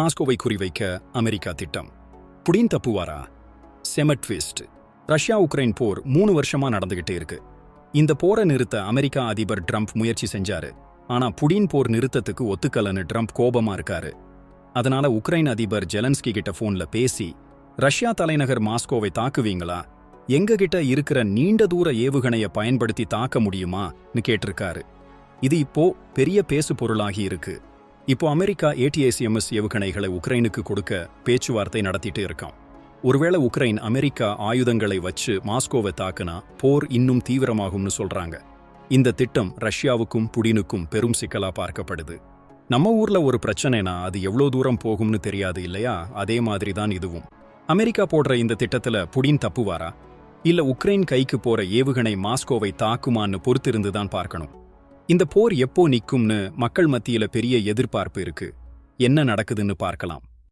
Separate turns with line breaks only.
மாஸ்கோவை குறிவைக்க அமெரிக்கா திட்டம். புடின் தப்புவாரா? செமட்விஸ்ட் ரஷ்யா உக்ரைன் போர் மூணு வருஷமா நடந்துகிட்டே இருக்கு. இந்த போரை நிறுத்த அமெரிக்கா அதிபர் ட்ரம்ப் முயற்சி செஞ்சாரு. ஆனா புடின் போர் நிறுத்தத்துக்கு ஒத்துக்கலன்னு ட்ரம்ப் கோபமா இருக்காரு. அதனால உக்ரைன் அதிபர் ஜெலன்ஸ்கி கிட்ட போன்ல பேசி ரஷ்யா தலைநகர் மாஸ்கோவை தாக்குவீங்களா? எங்ககிட்ட இருக்கிற நீண்ட தூர ஏவுகணைய பயன்படுத்தி தாக்க முடியுமான்னு கேட்டிருக்காரு. இது இப்போ பெரிய பேசு பொருளாகி இருக்கு. இப்போ அமெரிக்கா ஏடிஎஸ்எம்எஸ் ஏவுகணைகளை உக்ரைனுக்கு கொடுக்க பேச்சுவார்த்தை நடத்திட்டு இருக்கான் ஒருவேளை உக்ரைன் அமெரிக்கா ஆயுதங்களை வச்சு மாஸ்கோவை தாக்குனா போர் இன்னும் தீவிரமாகும்னு சொல்றாங்க. இந்த திட்டம் ரஷ்யாவுக்கும் புடினுக்கும் பெரும் சிக்கலா பார்க்கப்படுது. நம்ம ஊர்ல ஒரு பிரச்சனைனா அது எவ்வளோ தூரம் போகும்னு தெரியாது இல்லையா? அதே மாதிரி தான் இதுவும். அமெரிக்கா போடுற இந்த திட்டத்துல புடின் தப்புவாரா? இல்ல உக்ரைன் கைக்கு போற ஏவுகணை மாஸ்கோவை தாக்குமான்னு பொறுத்திருந்து தான் பார்க்கணும். இந்த போர் எப்போ நிக்கும்னு மக்கள் மத்தியில பெரிய எதிர்பார்ப்பு இருக்கு. என்ன நடக்குதுன்னு பார்க்கலாம்.